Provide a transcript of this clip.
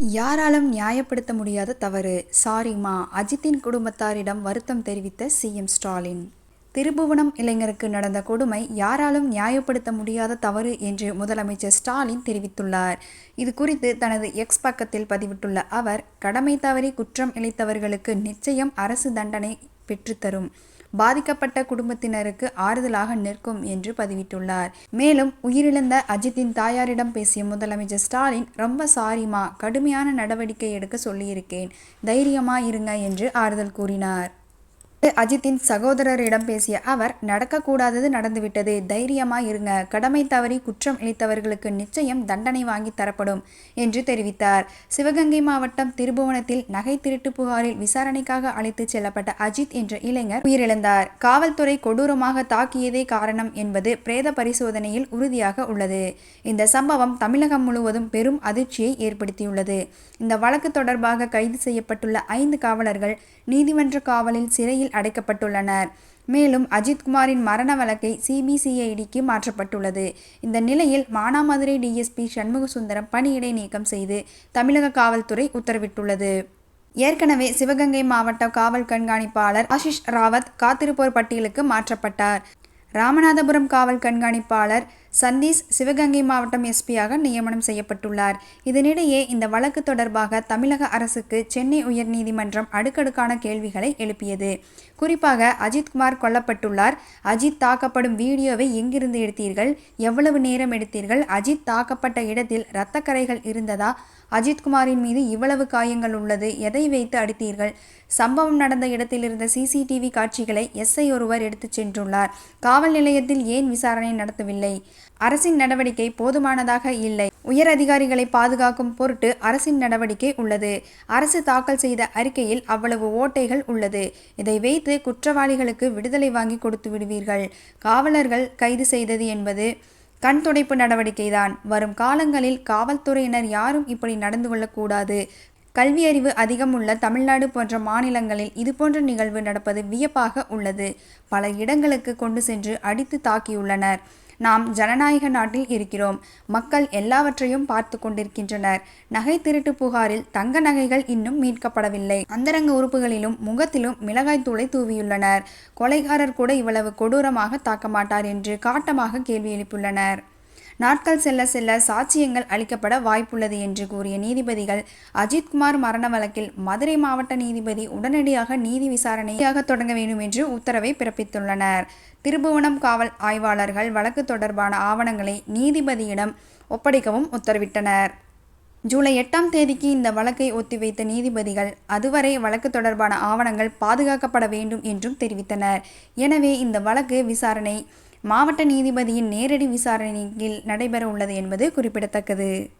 யாராலும் நியாயப்படுத்த முடியாத தவறு. சாரிமா அஜித்தின் குடும்பத்தாரிடம் வருத்தம் தெரிவித்த சிஎம் ஸ்டாலின். திருபுவனம் இளைஞருக்கு நடந்த கொடுமை யாராலும் நியாயப்படுத்த முடியாத தவறு என்று முதலமைச்சர் ஸ்டாலின் தெரிவித்துள்ளார். இது குறித்து தனது எக்ஸ் பக்கத்தில் பதிவிட்டுள்ள அவர் கடமை தவறி குற்றம் இழைத்தவர்களுக்கு நிச்சயம் அரசு தண்டனை பெற்றுத்தரும். பாதிக்கப்பட்ட குடும்பத்தினருக்கு ஆறுதலாக நிற்கும் என்று பதிவிட்டுள்ளார். மேலும் உயிரிழந்த அஜித்தின் தாயாரிடம் பேசிய முதலமைச்சர் ஸ்டாலின் ரொம்ப சாரிமா கடுமையான நடவடிக்கை எடுக்க சொல்லியிருக்கேன். தைரியமா இருங்க என்று ஆறுதல் கூறினார். அஜித்தின் சகோதரரிடம் பேசிய அவர் நடக்கக்கூடாதது நடந்துவிட்டது. தைரியமா இருங்க. கடமை தவறி குற்றம் இழைத்தவர்களுக்கு நிச்சயம் தண்டனை வாங்கி தரப்படும் என்று தெரிவித்தார். சிவகங்கை மாவட்டம் திருபுவனத்தில் நகை திருட்டு புகாரில் விசாரணைக்காக அழைத்து செல்லப்பட்ட அஜித் என்ற இளைஞர் உயிரிழந்தார். காவல்துறை கொடூரமாக தாக்கியதே காரணம் என்பது பிரேத பரிசோதனையில் உறுதியாக உள்ளது. இந்த சம்பவம் தமிழகம் முழுவதும் பெரும் அதிர்ச்சியை ஏற்படுத்தியுள்ளது. இந்த வழக்கு தொடர்பாக கைது செய்யப்பட்டுள்ள ஐந்து காவலர்கள் நீதிமன்ற காவலில் சிறையில் அடைக்கப்பட்டுள்ளனர். மேலும் அஜித்குமாரின் மரண வழக்கை சிபிசிஐடிக்கு மாற்றப்பட்டுள்ளது. இந்த நிலையில் மானாமதுரை டிஎஸ்பி சண்முகசுந்தரம் பணியிடை நீக்கம் செய்து தமிழக காவல்துறை உத்தரவிட்டுள்ளது. ஏற்கனவே சிவகங்கை மாவட்ட காவல் கண்காணிப்பாளர் ஆஷிஷ் ராவத் காத்திருப்போர் பட்டியலுக்கு மாற்றப்பட்டார். ராமநாதபுரம் காவல் கண்காணிப்பாளர் சந்தீஷ் சிவகங்கை மாவட்டம் எஸ்பியாக நியமனம் செய்யப்பட்டுள்ளார். இதனிடையே இந்த வழக்கு தொடர்பாக தமிழக அரசுக்கு சென்னை உயர்நீதிமன்றம் அடுக்கடுக்கான கேள்விகளை எழுப்பியது. குறிப்பாக அஜித்குமார் கொல்லப்பட்டுள்ளார். அஜித் தாக்கப்படும் வீடியோவை எங்கிருந்து எடுத்தீர்கள்? எவ்வளவு நேரம் எடுத்தீர்கள்? அஜித் தாக்கப்பட்ட இடத்தில் இரத்தக்கரைகள் இருந்ததா? அஜித்குமாரின் மீது இவ்வளவு காயங்கள் உள்ளது? எதை வைத்து அடித்தீர்கள்? சம்பவம் நடந்த இடத்தில் இருந்த சிசிடிவி காட்சிகளை எஸ்ஐ ஒருவர் எடுத்துச் சென்றுள்ளார். காவல் நிலையத்தில் ஏன் விசாரணை நடத்தவில்லை? அரசின் நடவடிக்கை போதுமானதாக இல்லை. உயர் அதிகாரிகளை பாதுகாக்கும் பொருட்டு அரசின் நடவடிக்கை உள்ளது. அரசு தாக்கல் செய்த அறிக்கையில் அவ்வளவு ஓட்டைகள் உள்ளது. இதை வைத்து குற்றவாளிகளுக்கு விடுதலை வாங்கி கொடுத்து விடுவீர்கள். காவலர்கள் கைது செய்தது என்பது கண் துடைப்பு நடவடிக்கைதான். வரும் காலங்களில் காவல்துறையினர் யாரும் இப்படி நடந்து கொள்ளக்கூடாது. கல்வியறிவு அதிகம் உள்ள தமிழ்நாடு போன்ற மாநிலங்களில் இதுபோன்ற நிகழ்வு நடப்பது வியப்பாக உள்ளது. பல இடங்களுக்கு கொண்டு சென்று அடித்து தாக்கியுள்ளனர். நாம் ஜனநாயக நாட்டில் இருக்கிறோம். மக்கள் எல்லாவற்றையும் பார்த்து கொண்டிருக்கின்றனர். நகை திருட்டு புகாரில் தங்க நகைகள் இன்னும் மீட்கப்படவில்லை. அந்தரங்க உறுப்புகளிலும் முகத்திலும் மிளகாய் தூளை தூவியுள்ளனர். கொலைகாரர் கூட இவ்வளவு கொடூரமாக தாக்க மாட்டார் என்று காட்டமாக கேள்வி எழுப்பியுள்ளனர். நாட்கள் செல்ல செல்ல சாட்சியங்கள் அளிக்கப்பட வாய்ப்புள்ளது என்று கூறிய நீதிபதிகள் அஜித்குமார் மரண வழக்கில் மதுரை மாவட்ட நீதிபதி உடனடியாக நீதி விசாரணையாக தொடங்க வேண்டும் என்று உத்தரவை பிறப்பித்துள்ளனர். திருபுவனம் காவல் ஆய்வாளர்கள் வழக்கு தொடர்பான ஆவணங்களை நீதிபதியிடம் ஒப்படைக்கவும் உத்தரவிட்டனர். ஜூலை எட்டாம் தேதிக்கு இந்த வழக்கை ஒத்திவைத்த நீதிபதிகள் அதுவரை வழக்கு தொடர்பான ஆவணங்கள் பாதுகாக்கப்பட வேண்டும் என்றும் தெரிவித்தனர். எனவே இந்த வழக்கு விசாரணை மாவட்ட நீதிபதியின் நேரடி விசாரணையில் நடைபெற உள்ளது என்பது குறிப்பிடத்தக்கது.